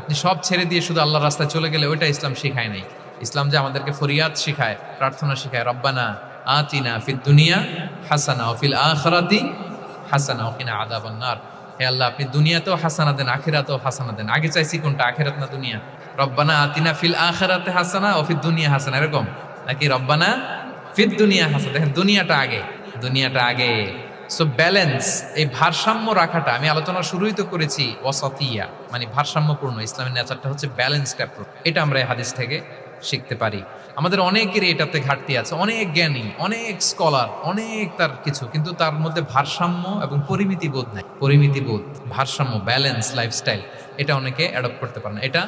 আপনি সব ছেড়ে দিয়ে শুধু আল্লাহর রাস্তায় চলে গেলে ওইটা ইসলাম শেখায় নাই। ইসলাম যে আমাদেরকে ফরিয়াদ শেখায়, প্রার্থনা শেখায়, রব্বানা আতিনা ফিদ দুনিয়া হাসানা ওফিল আখরাতি হাসানা ওকিনা আদাবান্নার হে আল্লাহ, আপনি দুনিয়াতেও হাসানা দেন, আখিরাতেও হাসানা দেন। আগে চাইছি কোনটা, আখিরাত না দুনিয়া? রব্বানা আতিনা ফিল আখিরাতে হাসানা ফিদ দুনিয়া হাসানা। এরকম? নাকি রব্বানা ফিদ দুনিয়া হাসানা? দেখেন, দুনিয়াটা আগে দুনিয়াটা আগে। সো ব্যালেন্স এই ভারসাম্য রাখাটা আমি আলোচনা শুরুই তো করেছি অসতিয়া মানে ভারসাম্যপূর্ণ, ইসলামের নেচারটা হচ্ছে ব্যালেন্সড অ্যাপ্রোচ এটা আমরা এই হাদিস থেকে শিখতে পারি। আমাদের অনেকেরই এটাতে ঘাটতি আছে, অনেক জ্ঞানী, অনেক স্কলার অনেক তার কিছু, কিন্তু তার মধ্যে ভারসাম্য এবং পরিমিতি বোধ নাই। পরিমিতি বোধ, ভারসাম্য ব্যালেন্স লাইফস্টাইল এটা অনেকে অ্যাডপ্ট করতে পারে না। এটা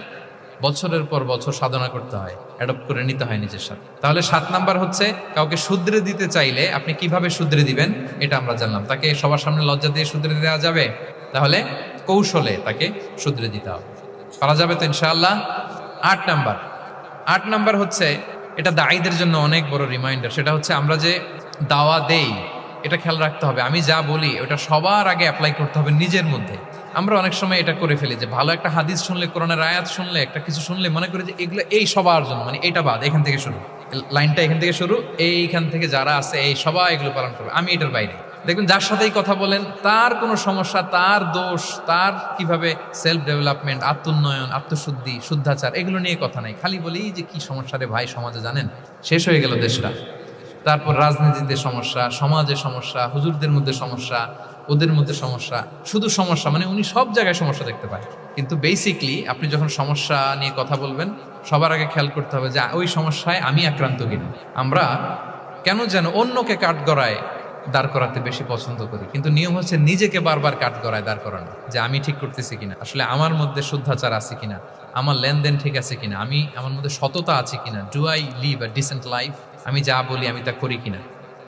বছরের পর বছর সাধনা করতে হয় অ্যাডপ্ট করে নিতে হয় নিজের সাথে। তাহলে সাত নাম্বার হচ্ছে, কাউকে শুধরে দিতে চাইলে আপনি কীভাবে শুধরে দিবেন, এটা আমরা জানলাম। তাকে সবার সামনে লজ্জা দিয়ে শুধরে দেওয়া যাবে? তাহলে কৌশলে তাকে শুধরে দিতে হবে। পারা যাবে তো ইনশাআল্লাহ? আট নাম্বার। আট নাম্বার হচ্ছে, এটা দায়ীদের জন্য অনেক বড় রিমাইন্ডার সেটা হচ্ছে আমরা যে দাওয়া দেই, এটা খেয়াল রাখতে হবে। আমি যা বলি, ওটা সবার আগে অ্যাপ্লাই করতে হবে নিজের মধ্যে। আমরা অনেক সময় এটা করে ফেলি যে ভালো একটা হাদিস শুনলে, কোরআনের আয়াত শুনলে, একটা কিছু শুনলে মনে করি যে এগুলো এই সবার জন্য মানে এটা বাদ, এখান থেকে শুরু। লাইনটা এখান থেকে শুরু, এইখান থেকে যারা আছে এই সবাই এগুলো পালন করবে। আমি এটার বাইরে। দেখবেন যার সাথেই কথা বলেন, তার কোনো সমস্যা, তার দোষ, তার কীভাবে সেলফ ডেভেলপমেন্ট আত্মোন্নয়ন, আত্মশুদ্ধি, শুদ্ধাচার, এগুলো নিয়ে কথা নাই। খালি বলি যে কি সমস্যা রে ভাই, সমাজে জানেন? শেষ হয়ে গেল দেশটা। তারপর রাজনীতিতে সমস্যা, সমাজে সমস্যা, হুজুরদের মধ্যে সমস্যা ওদের মধ্যে সমস্যা, শুধু সমস্যা মানে উনি সব জায়গায় সমস্যা দেখতে পায়। কিন্তু বেসিকলি আপনি যখন সমস্যা নিয়ে কথা বলবেন, সবার আগে খেয়াল করতে হবে যে, ওই সমস্যায় আমি আক্রান্ত কিনা। আমরা কেন যেন অন্যকে কাঠ গড়ায় দাঁড় করাতে বেশি পছন্দ করি, কিন্তু নিয়ম হচ্ছে নিজেকে বারবার কাঠ গড়ায় দাঁড় করানো, যে আমি ঠিক করতেছি কিনা, আসলে আমার মধ্যে শুদ্ধাচার আছে কিনা, আমার লেনদেন ঠিক আছে কিনা, আমি, আমার মধ্যে সততা আছে কিনা do I live a decent life আমি যা বলি আমি তা করি কিনা।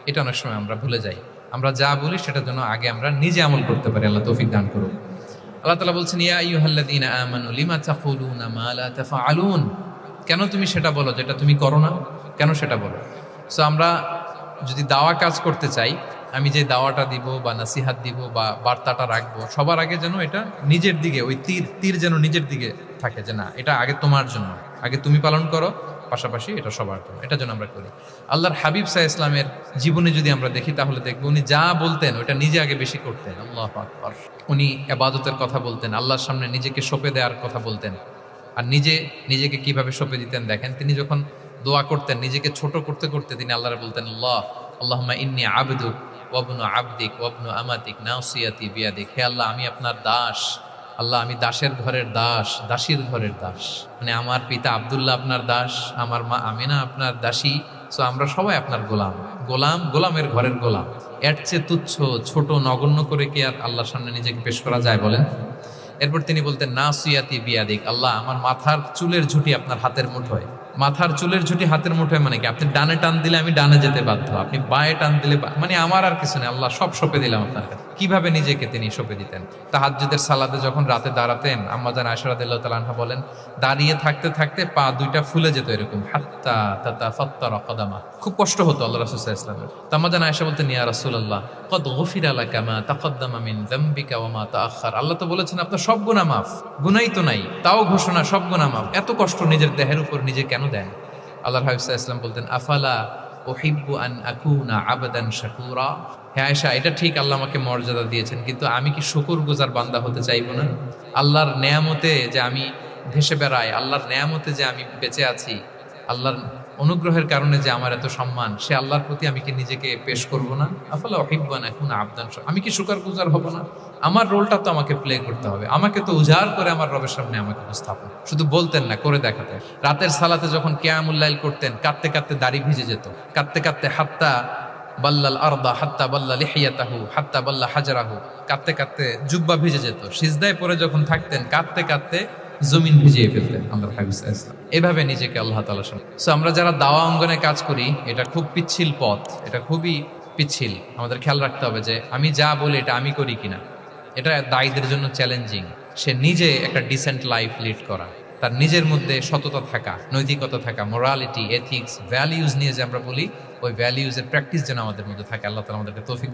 এটা অনেক সময় আমরা ভুলে যাই। আমরা যা বলি সেটার জন্য আগে আমরা নিজে আমল করতে পারি, আল্লাহ তৌফিক দান করুন আল্লাহ তালা বলছেন, ইয়া আইয়ুহাল্লাযীনা আমানু, লিমা তাকুলুনা মা লা তাফআলুন? কেন তুমি সেটা বলো যেটা তুমি করো না? কেন সেটা বলো? সো আমরা যদি দাওয়া কাজ করতে চাই, আমি যে দাওয়াটা দিব বা নাসিহাত দিব বা বার্তাটা রাখব, সবার আগে যেন এটা নিজের দিকে, ওই তীর তীর যেন নিজের দিকে থাকে যে না, এটা আগে তোমার জন্য। আগে তুমি পালন করো পাশাপাশি এটা সবার জন্য। এটা যেন আমরা করি। আল্লাহর হাবিব সাহ ইসলামের জীবনে যদি আমরা দেখি, তাহলে দেখব উনি যা বলতেন ওটা নিজে আগে বেশি করতেন। আল্লাহ আকবার। উনি আবাদতের কথা বলতেন, আল্লাহর সামনে নিজেকে সঁপে দেওয়ার কথা বলতেন। আর নিজে, নিজেকে কীভাবে সঁপে দিতেন দেখেন, তিনি যখন দোয়া করতেন, নিজেকে ছোট করতে করতে তিনি আল্লাহর বলতেন, আল্লাহ আল্লাহমা ইন্নি আবদুক ওয়াবনু আবদিক ওয়াবনু আমাতিক নাওসিয়াতি বিয়াদিক। হে আল্লাহ, আমি আপনার দাস। আল্লাহ, আমি দাসের ঘরের দাস, দাসীর ঘরের দাস। মানে আমার পিতা আবদুল্লাহ আপনার দাস, আমার মা আমিনা আপনার দাসী। সো আমরা সবাই আপনার গোলাম। গোলাম, গোলামের ঘরের গোলাম। এর চেয়ে তুচ্ছ, ছোট, নগণ্য করে কি আর আল্লাহর সামনে নিজেকে পেশ করা যায় বলেন? এরপর তিনি বলতেন, না সুয়াতি বিয়াদিক, আল্লাহ, আমার মাথার চুলের ঝুঁটি আপনার হাতের মুঠোয় মাথার চুলের ঝুঁটি হাতের মুঠোয় মানে কি? আপনি ডানে টান দিলে আমি ডানে যেতে বাধ্য। আপনি বায়ে টান দিলে মানে আমার আর কিছু নেই, আল্লাহ, সব সঁপে দিলাম আপনার কাছে। কীভাবে নিজেকে তিনি সঁপে দিতেন? তাহাজ্জুদের সালাদে যখন রাতে দাঁড়াতেন আম্মাজান আশরাদুল্লাহ তালানহা বলেন, দাঁড়িয়ে থাকতে থাকতে পা দুইটা ফুলে যেত এরকম, হাত্তা তাতা ফত্তা রকদামা খুব কষ্ট হতো আল্লাহ রাসুল ইসলামের তাম্মাজান আয়সা বলতেন, ইয়া রাসূলুল্লাহ, কদ গফির আলাকা মা তাকদ্দামা মিন যামবিকা ওয়া মা তাআখার আল্লাহ তো বলেছেন, আপনার সব গুনাহ মাফ, গুনাই তো নাই, তাও ঘোষণা সব গুনাহ মাফ। এত কষ্ট নিজের দেহের উপর নিজে কেন দেন? আল্লাহ হাবিব ইসলাম বলতেন, আফালা ওহিব্বু আন আকুনা আবাদান শাকুরা? হ্যাঁ আয়েশা, এটা ঠিক আল্লাহ আমাকে মর্যাদা দিয়েছেন, কিন্তু আমি কি শুকুর গুজার বান্দা হতে চাইব না? আল্লাহর নেয়ামতে যে আমি ভেসে বেড়াই, আল্লাহর নেয়ামতে যে আমি বেঁচে আছি, আল্লাহর অনুগ্রহের কারণে যে আমার এত সম্মান, সে আল্লাহর প্রতি আমি কি নিজেকে পেশ করব না? আফালা অহিব্বান এখন আবদান আমি কি শুকার গুজার হব না? আমার রোলটা তো আমাকে প্লে করতে হবে, আমাকে তো উজাড় করে আমার রবের সামনে আমাকে উপস্থাপন। শুধু বলতেন না, করে দেখাতেন রাতের সালাতে যখন কেয়ামুল্লাইল করতেন, কাঁদতে কাঁদতে দাড়ি ভিজে যেত, কাঁদতে কাঁদতে হাত্তা বাল্লাল আরদা হাত্তা বাল্লা লিহিয়াতাহু, হাত্তা বাল্লা হাজারাহু। কাঁদতে কাঁদতে জুব্বা ভিজে যেত। সিজদায় পরে যখন থাকতেন, কাঁদতে কাঁদতে জমিন ভিজিয়ে ফেলতেন আমরা হাবিজ ইসলাম এভাবে নিজেকে আল্লাহ তালা সো আমরা যারা দাওয়া অঙ্গনে কাজ করি, এটা খুব পিচ্ছিল পথ। এটা খুবই পিচ্ছিল। আমাদের খেয়াল রাখতে হবে যে আমি যা বলি, এটা আমি করি কিনা। এটা দায়ীদের জন্য চ্যালেঞ্জিং সে নিজে একটা ডিসেন্ট লাইফ লিড করা। তার নিজের মধ্যে সততা থাকা, নৈতিকতা থাকা মোরালিটি এথিক্স ভ্যালিউজ নিয়ে যে আমরা বলি, ওই ভ্যালিউজের প্র্যাকটিস যেন আমাদের মধ্যে থাকে। আল্লাহ তালা আমাদেরকে তৌফিক